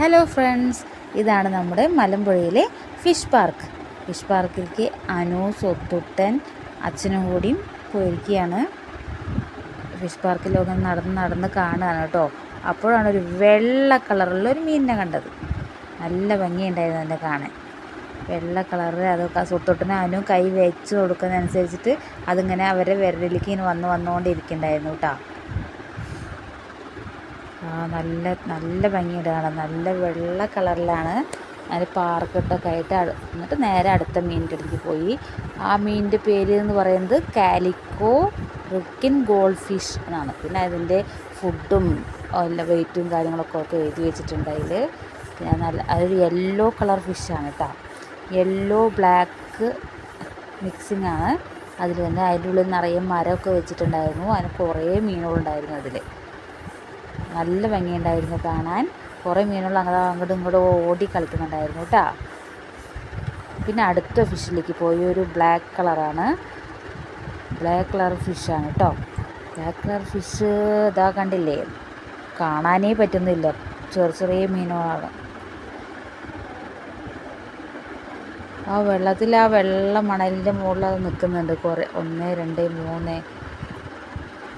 Hello friends ഇതാണ് നമ്മുടെ മലമ്പുഴയിലെ fish park fish പാർക്കിലേക്ക് അനു സ്വത്തുട്ടൻ അച്ഛനും കൂടിയും പോയിരിക്കുകയാണ്. ഫിഷ് പാർക്കിലൊക്കെ നടന്ന് നടന്ന് കാണുകയാണ് കേട്ടോ. അപ്പോഴാണ് ഒരു വെള്ള കളറുള്ള ഒരു മീനിനെ കണ്ടത്. നല്ല ഭംഗിയുണ്ടായിരുന്നു അതിന്റെ കാണാൻ. വെള്ള കളറ് അതൊക്കെ സ്വത്തുട്ടനും അനു കൈ വെച്ച് കൊടുക്കുന്നതനുസരിച്ചിട്ട് അതിങ്ങനെ അവരെ വിരലിലേക്ക് ഇങ്ങനെ വന്ന് വന്നുകൊണ്ടിരിക്കുന്നുണ്ടായിരുന്നു കേട്ടോ. നല്ല നല്ല ഭംഗിയുണ്ട് നല്ല വെള്ള കളറിലാണ് അതിൽ പാർക്കിട്ടൊക്കെ ആയിട്ട് എന്നിട്ട് നേരെ അടുത്ത മീനിന്റെ അടുത്ത് പോയി. ആ മീനിന്റെ പേര് എന്ന് പറയുന്നത് കാലിക്കോ റിക്കിൻ ഗോൾഡ് ഫിഷ് എന്നാണ്. പിന്നെ അതിന്റെ ഫുഡും എല്ലാ വെയിറ്റും കാര്യങ്ങളൊക്കെ ഒക്കെ എഴുതി വെച്ചിട്ടുണ്ട് അതിൽ. പിന്നെ നല്ല അതൊരു യെല്ലോ കളർ ഫിഷാണ് കേട്ടോ. യെല്ലോ ബ്ലാക്ക് മിക്സിംഗ് ആണ്. അതിൽ തന്നെ അതിന്റെ ഉള്ളിൽ നിറയെ മരമൊക്കെ വെച്ചിട്ടുണ്ടായിരുന്നു. അതിന് കുറേ മീനുകളുണ്ടായിരുന്നു അതിൽ. നല്ല ഭംഗിയുണ്ടായിരുന്നു കാണാൻ. കുറേ മീനുകൾ അങ്ങനെ അങ്ങോട്ടും ഇങ്ങോട്ടും ഓടി കളിക്കുന്നുണ്ടായിരുന്നു കേട്ടോ. പിന്നെ അടുത്ത ഫിഷിലേക്ക് പോയി. ഒരു ബ്ലാക്ക് കളറാണ്. ബ്ലാക്ക് കളർ ഫിഷാണ് കേട്ടോ. ബ്ലാക്ക് കളർ ഫിഷ് ഇതാ കണ്ടില്ലേ? കാണാനേ പറ്റുന്നില്ല. ചെറിയ ചെറിയ മീനുകളാണ്. ആ വെള്ളത്തിൽ ആ വെള്ള മണലിന്റെ മുകളിൽ അത് നിൽക്കുന്നുണ്ട്. കുറേ ഒന്ന് രണ്ട് മൂന്ന്.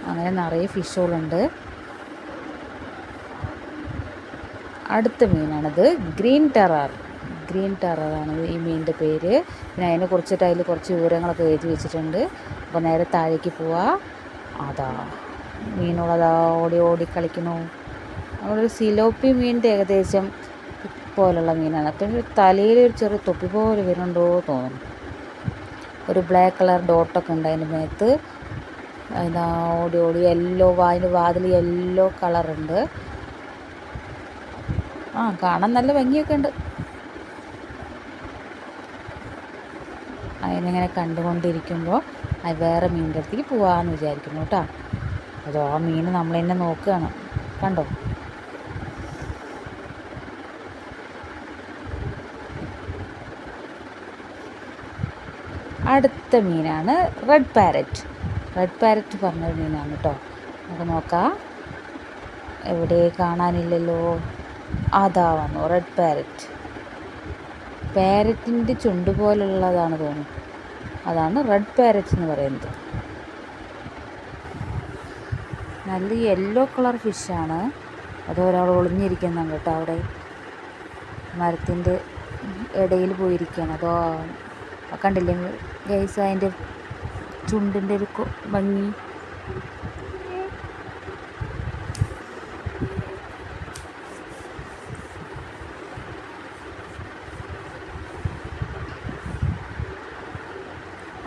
അങ്ങനെ നിറയെ ഫിഷുകളുണ്ട്. അടുത്ത മീനാണത്. Green terror. ഗ്രീൻ ടെററാണ് ഈ മീനിന്റെ പേര്. പിന്നെ അതിനെ കുറിച്ചിട്ട് അതിൽ കുറച്ച് വിവരങ്ങളൊക്കെ എഴുതി വെച്ചിട്ടുണ്ട്. അപ്പോൾ നേരെ താഴേക്ക് പോവാ. അതാ. മീനുകളതാ ഓടി ഓടി കളിക്കുന്നു. അവിടെ സിലോപ്പി മീനിന്റെ ഏകദേശം പോലുള്ള മീനാണ്. അപ്പം തലയിൽ ഒരു ചെറിയ തൊപ്പി പോലെ വരുന്നുണ്ടോ തോന്നുന്നു. ഒരു ബ്ലാക്ക് കളർ ഡോട്ടൊക്കെ ഉണ്ട് അതിന്റെ മേത്ത്. അതിനാ ഓടി ഓടി യെല്ലോ വാതിൽ യെല്ലോ കളറുണ്ട്. ആ കാണാൻ നല്ല ഭംഗിയൊക്കെ ഉണ്ട്. അതിനിങ്ങനെ കണ്ടുകൊണ്ടിരിക്കുമ്പോൾ അത് വേറെ മീനിന്റെ അടുത്തേക്ക് പോവാന്ന് വിചാരിക്കുന്നു കേട്ടോ. അതോ ആ മീൻ നമ്മൾ തന്നെ നോക്കുകയാണ് കണ്ടോ? അടുത്ത മീനാണ് റെഡ് പാരറ്റ്. റെഡ് പാരറ്റ് പറഞ്ഞൊരു മീനാണ് കേട്ടോ. നമുക്ക് നോക്കാം. എവിടെ കാണാനില്ലല്ലോ. അതാ വന്നു റെഡ് പാരറ്റ് പാരറ്റിന്റെ ചുണ്ട് പോലുള്ളതാണ് തോന്നുന്നു. അതാണ് റെഡ് പാരറ്റ് എന്ന് പറയുന്നത്. നല്ല യെല്ലോ കളർ ഫിഷാണ് അത് ഒരാൾ ഒളിഞ്ഞിരിക്കുന്ന കേട്ടോ അവിടെ. മരത്തിന്റെ ഇടയിൽ പോയിരിക്കുകയാണ്. അതോ കണ്ടില്ലേ ഗൈസ് അതിന്റെ ചുണ്ടിന്റെ ഒരു ഭംഗി?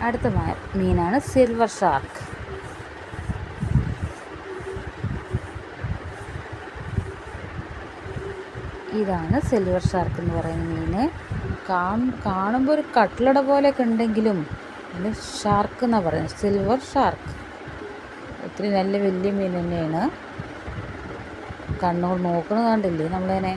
അടുത്ത മീനാണ് സിൽവർ ഷാർക്ക് ഇതാണ് സിൽവർ ഷാർക്ക് എന്ന് പറയുന്ന മീന്. കാണുമ്പോൾ ഒരു കട്ട്ലട പോലെയൊക്കെ ഉണ്ടെങ്കിലും ഇത് ഷാർക്ക് എന്നാണ് പറയുന്നത്. സിൽവർ ഷാർക്ക് ഒത്തിരി നല്ല വലിയ മീൻ തന്നെയാണ്. കണ്ണുകൾ നോക്കുന്നത് കണ്ടില്ലേ നമ്മളതിനെ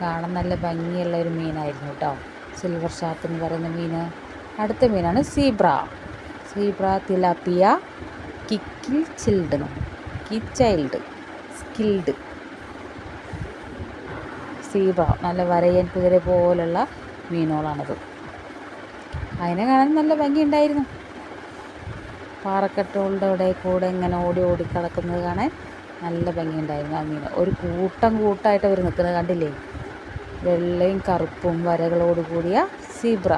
കാണാൻ നല്ല ഭംഗിയുള്ള ഒരു മീനായിരുന്നു കേട്ടോ. സിൽവർ ഷാർക്ക് എന്ന് പറയുന്ന മീൻ അടുത്ത മീനാണ് സീബ്ര സീബ്ര തിലാപ്പിയ കിക്കിൽ ചിൽഡ് കി ചൈൽഡ് സ്കിൽഡ് സീബ്ര നല്ല വരയൻ കുതിര പോലുള്ള മീനുകളാണത്. അതിനെ കാണാൻ നല്ല ഭംഗിയുണ്ടായിരുന്നു. പാറക്കെട്ടുകളുടെ അവിടെ കൂടെ ഇങ്ങനെ ഓടി ഓടി കിടക്കുന്നത് കാണാൻ നല്ല ഭംഗിയുണ്ടായിരുന്നു ആ മീൻ. ഒരു കൂട്ടം കൂട്ടമായിട്ട് അവർ നിൽക്കുന്നത് കണ്ടില്ലേ? വെള്ളയും കറുപ്പും വരകളോട് കൂടിയ സീബ്ര.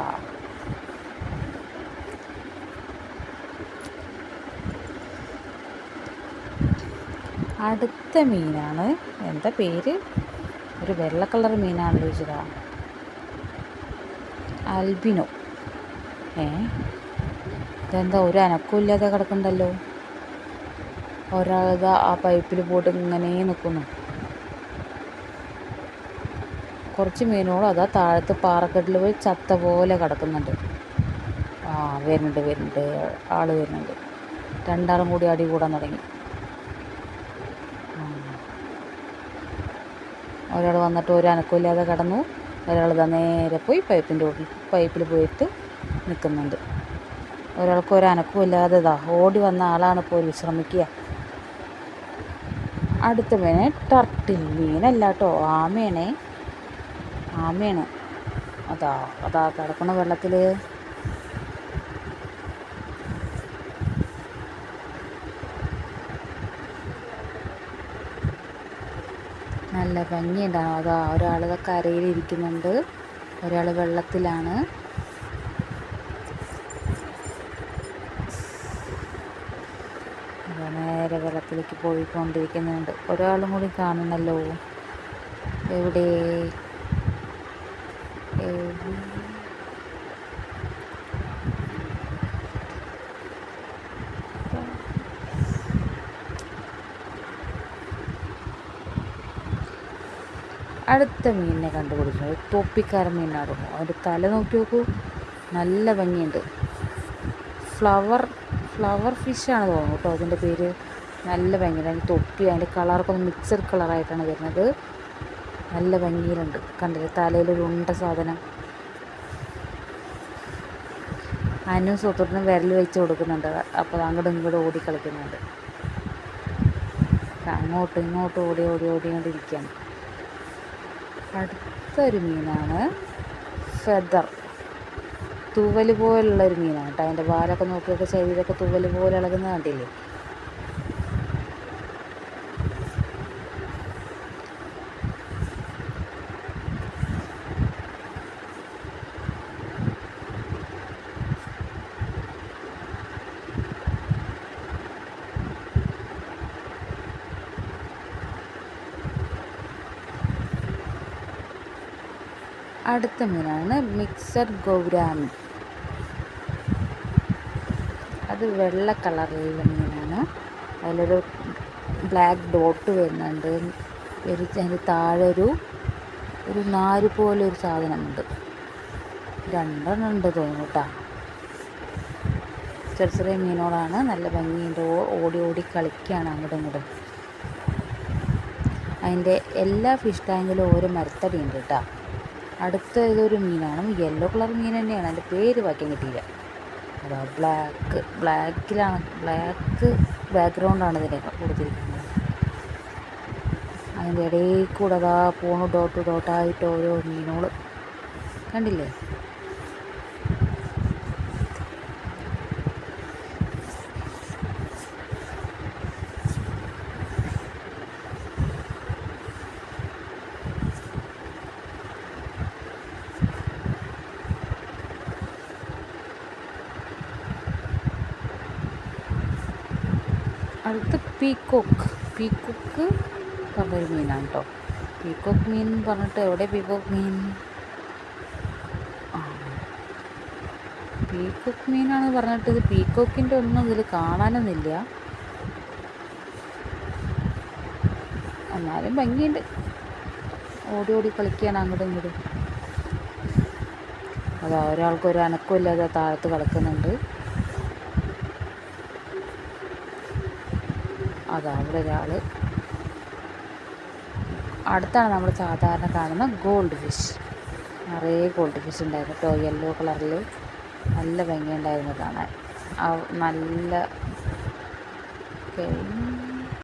അടുത്ത മീനാണ്. എന്താ പേര്? ഒരു വെള്ള കളർ മീനാണല്ലോ ചോദിച്ചത് അൽബിനോ ഏ? ഇതെന്താ ഒരു അനക്കവും ഇല്ലാതെ കിടക്കണ്ടല്ലോ? ഒരാളിതാ ആ പൈപ്പിൽ പോയിട്ട് ഇങ്ങനെ നിൽക്കുന്നു കുറച്ച് മീനുകളും അതാ താഴത്ത് പാറക്കെട്ടിൽ പോയി ചത്ത പോലെ കിടക്കുന്നുണ്ട്. ആ വരുന്നുണ്ട് വരുന്നുണ്ട്. ആൾ വരുന്നുണ്ട്. രണ്ടാളും കൂടി അടി കൂടാൻ തുടങ്ങി. ഒരാൾ വന്നിട്ട് ഒരു അനക്കമില്ലാതെ കിടന്നു. ഒരാൾ ഇതാ നേരെ പോയി പൈപ്പിന്റെ ഉള്ളിൽ പൈപ്പിൽ പോയിട്ട് നിൽക്കുന്നുണ്ട്. ഒരാൾക്ക് ഒരു അനക്കമില്ലാതെ ഇതാ ഓടി വന്ന ആളാണ് പോയി വിശ്രമിക്കുക. അടുത്ത മീനെ ടർട്ടിൽ മീനല്ല കേട്ടോ ആമയാണേ ആമയാണ്. അതാ അതാ കിടക്കണ വെള്ളത്തിൽ നല്ല ഭംഗിയുണ്ടാവും അതാ ഒരാൾ കരയിലിരിക്കുന്നുണ്ട് ഒരാൾ വെള്ളത്തിലാണ്. നേരെ വെള്ളത്തിലേക്ക് പോയിക്കൊണ്ടിരിക്കുന്നുണ്ട്. ഒരാളും കൂടി കാണണമല്ലോ എവിടെ? അടുത്ത മീനിനെ കണ്ടുപിടിക്കുന്നത് തൊപ്പിക്കാരൻ മീനാണ്. അതിന്റെ തല നോക്കി നോക്കൂ. നല്ല ഭംഗിയുണ്ട്. ഫ്ലവർ ഫ്ലവർ ഫിഷാണ് തോന്നുന്നു കേട്ടോ. അതിന്റെ പേര് നല്ല ഭംഗിയുണ്ട്. അതിന്റെ തൊപ്പി അതിന്റെ കളറൊക്കെ ഒന്ന് മിക്സഡ് കളറായിട്ടാണ് വരുന്നത്. നല്ല ഭംഗിയിലുണ്ട്. കണ്ടില്ലേ? തലയിലൊരു ഉണ്ട സാധനം. അനു സുഹൃത്തിനും വിരൽ വെച്ച് കൊടുക്കുന്നുണ്ട്. അപ്പോൾ അങ്ങോട്ടും ഇങ്ങോട്ടും ഓടി കളിക്കുന്നുണ്ട് അങ്ങോട്ടും ഇങ്ങോട്ടും ഓടി ഓടി ഓടിക്കൊണ്ടിരിക്കുകയാണ് അടുത്തൊരു മീനാണ് ഫെദർ. തൂവൽ പോലുള്ള ഒരു മീനാണ് കേട്ടോ. അതിന്റെ വാലൊക്കെ നോക്കിയൊക്കെ ശരീരമൊക്കെ തൂവൽ പോലെ ഇളകുന്ന കണ്ടില്ലേ? അടുത്ത മീനാണ് മിക്സഡ് ഗൗരാമി. അത് വെള്ള കളറിലുള്ള മീനാണ്. അതിലൊരു ബ്ലാക്ക് ഡോട്ട് വരുന്നുണ്ട്. ഒരു അതിന് താഴെ ഒരു ഒരു നാര് പോലെ ഒരു സാധനമുണ്ട്. രണ്ടെണ്ണം ഉണ്ട് തോന്നുന്നു കേട്ടോ. ചെറിയ ചെറിയ മീനുകളാണ്. നല്ല ഭംഗിയുണ്ട് ഓടി ഓടി കളിക്കുകയാണ് അങ്ങോട്ടും ഇങ്ങോട്ടും. അതിന്റെ എല്ലാ ഫിഷ് ടാങ്കിലും ഓരോ മരത്തടി ഉണ്ട് കേട്ടോ. അടുത്ത ഇതൊരു മീനാണ്. യെല്ലോ കളർ മീൻ തന്നെയാണ്. അതിന്റെ പേര് വായിക്കാൻ കിട്ടിയില്ല അതാ ബ്ലാക്ക് ബ്ലാക്കിലാണ് ബ്ലാക്ക് ബാക്ക്ഗ്രൗണ്ടാണ് ഇതിനെ കൊടുത്തിരിക്കുന്നത്. അതിന്റെ ഇടയിൽ കൂടെ അതാ പോണു ഡോട്ട് ഡോട്ടായിട്ട് ഓരോ മീനുകൾ കണ്ടില്ലേ? അടുത്ത പീക്കോക്ക് പീക്കോക്ക് പറഞ്ഞൊരു മീനാണ് കേട്ടോ പീക്കോക്ക് മീൻ പറഞ്ഞിട്ട് എവിടെ പീക്കോക്ക് മീൻ? പീക്കോക്ക് മീനാണ് പറഞ്ഞിട്ട് ഇത് പീക്കോക്കിന്റെ ഒന്നും ഇതിൽ കാണാനൊന്നുമില്ല. എന്നാലും ഭംഗിയുണ്ട്. ഓടി ഓടി കളിക്കുകയാണ് അങ്ങോട്ടും ഇങ്ങോട്ടും. അതാ ഒരാൾക്ക് ഒരു അനക്കമില്ലാതെ താഴത്ത് കിടക്കുന്നുണ്ട് അതാ അവിടെ ഒരാൾ അടുത്താണ് നമ്മൾ സാധാരണ കാണുന്ന ഗോൾഡ് ഫിഷ് നിറയെ ഗോൾഡ് ഫിഷ് ഉണ്ടായിരുന്നു കേട്ടോ. യെല്ലോ കളറിൽ നല്ല ഭംഗിയുണ്ടായിരുന്നു കാണാൻ. നല്ല കഴിഞ്ഞ